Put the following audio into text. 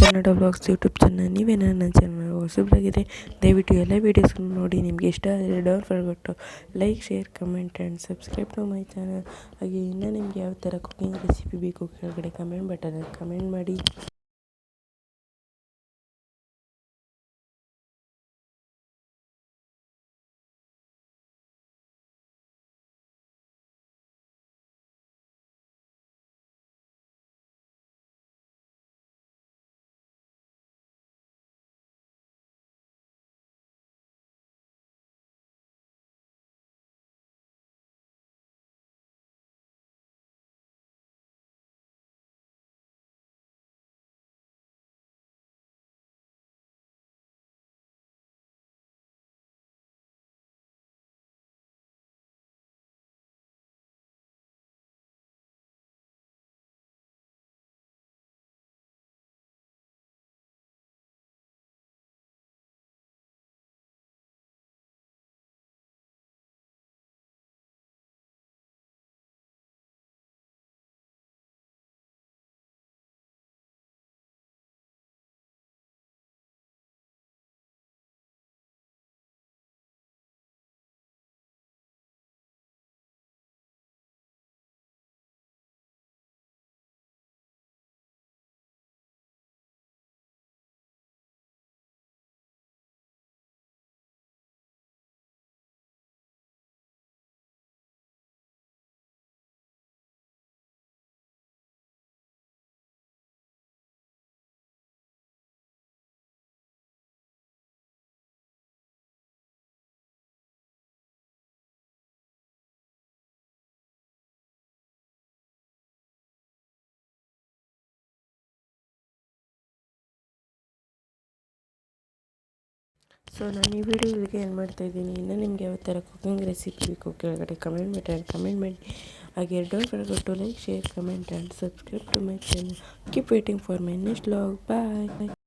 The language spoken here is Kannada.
ಕನ್ನಡ ಬ್ಲಾಗ್ಸ್ ಯೂಟ್ಯೂಬ್ ಚಾನಲ್ ನೀವೇನ ನನ್ನ ಚಾನಲ್. ಹೊಸಬ್ರಾಗಿದೆ ದಯವಿಟ್ಟು ಎಲ್ಲ ವೀಡಿಯೋಸ್ಗಳು ನೋಡಿ, ನಿಮಗೆ ಇಷ್ಟ ಆದರೆ don't forgot like share comment and subscribe to my channel ಹಾಗೆ ಇನ್ನೂ ನಿಮಗೆ ಯಾವ ಥರ ಕುಕಿಂಗ್ ರೆಸಿಪಿ ಬೇಕು, ಕೆಳಗಡೆ ಕಮೆಂಟ್ ಬಟನಲ್ಲಿ ಕಮೆಂಟ್ ಮಾಡಿ. ಸೊ ನಾನು ಈ ವಿಡಿಯೋ ಇಲ್ಲಿಗೆ ಏನು ಮಾಡ್ತಾಯಿದ್ದೀನಿ ಇನ್ನು ನಿಮಗೆ ಯಾವ ಥರ ಕುಕಿಂಗ್ ರೆಸಿಪಿ ಬೇಕು ಕೆಳಗಡೆ ಕಮೆಂಟ್ ಬಟನ್ ಕಮೆಂಟ್ ಮಾಡಿ. ಹಾಗೆ don't forget to like share comment and subscribe to my channel keep waiting for my next vlog bye